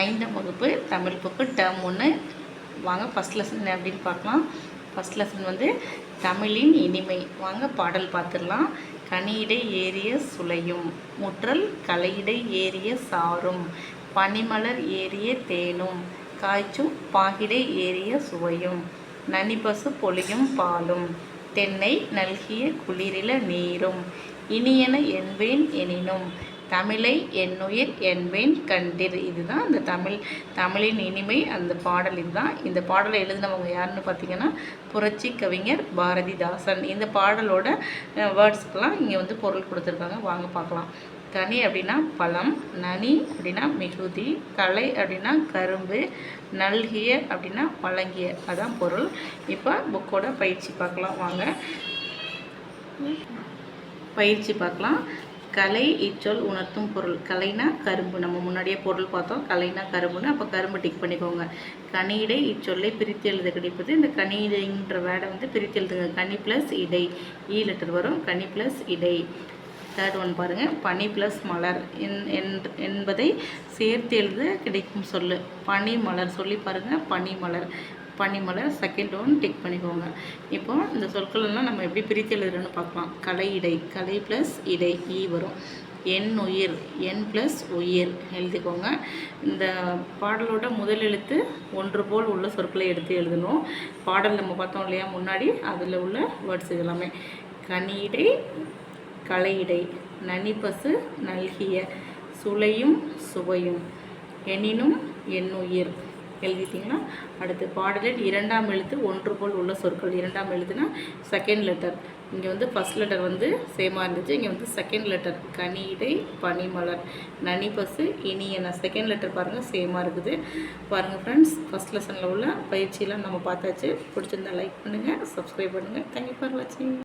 ஐந்தாம் வகுப்பு Tamil book term ஒன்று வாங்க ஃபஸ்ட் லெசன் அப்படின்னு பார்க்கலாம். ஃபஸ்ட் லெசன் வந்து தமிழின் இனிமை. வாங்க பாடல் பார்த்துடலாம். கனியிடை ஏறிய சுளையும் முற்றல் கலையிடை ஏறிய சாரும் பனிமலர் ஏறிய தேனும் காய்ச்சும் பாகிடை ஏறிய சுவையும் நனிபசு பொழியும் பாலும் தென்னை நல்கிய குளிரில நீரும் இனியன என்பேன் எனினும் தமிழை என்னுயிர் என்பேன் கண்டிர். இதுதான் அந்த தமிழ் தமிழின் இனிமை அந்த பாடல் இதுதான். இந்த பாடலை எழுதினவங்க யாருன்னு பார்த்தீங்கன்னா புரட்சி கவிஞர் பாரதிதாசன். இந்த பாடலோட வேர்ட்ஸ்க்கெலாம் இங்கே வந்து பொருள் கொடுத்துருக்காங்க. வாங்க பார்க்கலாம். கனி அப்படின்னா பழம் நனி அப்படின்னா மிகுதி கலை அப்படின்னா கரும்பு நல்கிய அப்படின்னா பழங்கிய. அதான் பொருள். இப்போ புக்கோட பயிற்சி பார்க்கலாம். வாங்க. பயிற்சி பார்க்கலாம். கலை இச்சொல் உணர்த்தும் பொருள். கலைனா கரும்பு. நம்ம முன்னாடியே பொருள் பார்த்தோம். கலைனா கரும்புன்னு அப்போ கரும்பு டிக் பண்ணிக்கோங்க. கனியிடை இச்சொல்லை பிரித்து எழுத கிடைப்பது. இந்த கனியிடைன்ற வேடை வந்து பிரித்து எழுதுங்க. கனி ப்ளஸ் இடை. ஈ லெட்டர் வரும். கனி ப்ளஸ் இடை. தேர்ட் ஒன் பாருங்கள் பனி ப்ளஸ் மலர். என் என்பதை சேர்த்து எழுத கிடைக்கும் சொல்லு. பனி மலர். சொல்லி பாருங்கள் பனி மலர். பனிமலர் செகண்ட் ஒன் டிக் பண்ணிக்கோங்க. இப்போ இந்த சொற்களெல்லாம் நம்ம எப்படி பிரித்து எழுதுறோன்னு பார்க்கலாம். கலை இடை கலை ப்ளஸ் இடை ஈ வரும். என் உயிர் என் ப்ளஸ் உயிர். எழுதிக்கோங்க. இந்த பாடலோட முதல் எழுத்து ஒன்று போல் உள்ள சொற்களை எடுத்து எழுதணும். பாடல் நம்ம பார்த்தோம் இல்லையா முன்னாடி? அதில் உள்ள வேர்ட்ஸ் எல்லாமே கனியிடை கலையிடை நனிப்பசு நல்கிய. சுளையும் சுவையும். எனினும் என் உயிர். எழுதிட்டிங்கன்னா அடுத்து பாடலில் இரண்டாம் எழுத்து ஒன்று போல் உள்ள சொற்கள். இரண்டாம் எழுத்துனா செகண்ட் லெட்டர் இங்கே வந்து ஃபஸ்ட் லெட்டர் வந்து சேமாக இருந்துச்சு. இங்கே வந்து செகண்ட் லெட்டர் கனியிடை பனிமலர். நனி பஸ்ஸு இனி என்ன செகண்ட் லெட்டர் பாருங்கள் சேமாக இருக்குது. பாருங்கள் ஃப்ரெண்ட்ஸ் ஃபஸ்ட் லெசனில் உள்ள பயிற்சியெல்லாம் நம்ம பார்த்தாச்சு. பிடிச்சிருந்தா லைக் பண்ணுங்கள் சப்ஸ்கிரைப் பண்ணுங்கள் தேங்க்யூ ஃபார் வாட்சிங்